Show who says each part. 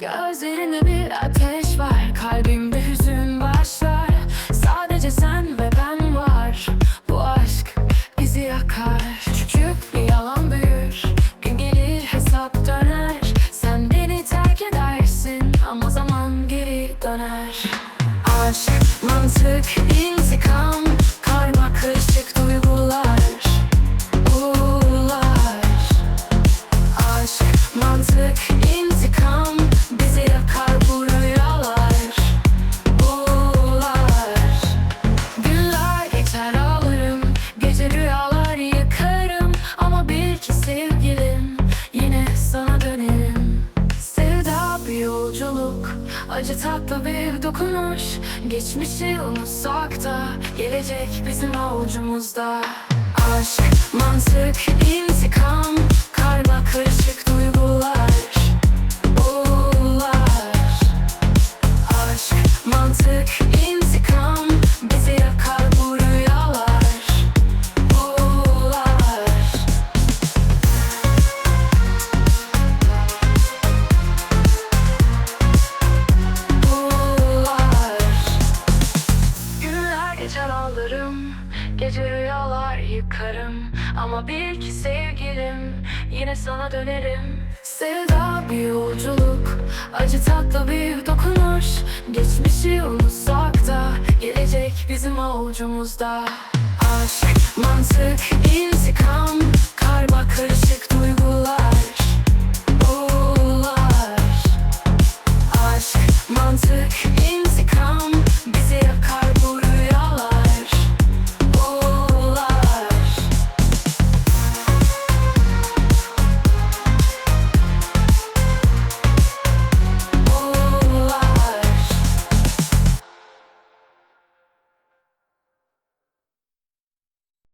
Speaker 1: Gözlerinde bir ateş var Kalbimde hüzün başlar. Sadece sen ve ben var. Bu aşk bizi yakar. Küçük bir yalan büyür. Gün gelir hesap döner. Sen beni terk edersin Ama zaman geri döner. Aşk, mantık, intikam Acı tatlı bir dokunuş. Geçmişi unutsak da Gelecek bizim avucumuzda. Aşk, mantık, intikam Gece rüyalar yıkarım Ama bil ki sevgilim Yine sana dönerim. Sevda bir yolculuk Acı tatlı bir dokunuş. Geçmişi unutsak da Gelecek bizim avucumuzda. Aşk, mantık, intikam Karma karışık duygular. Uğurlar. Aşk, mantık, intikam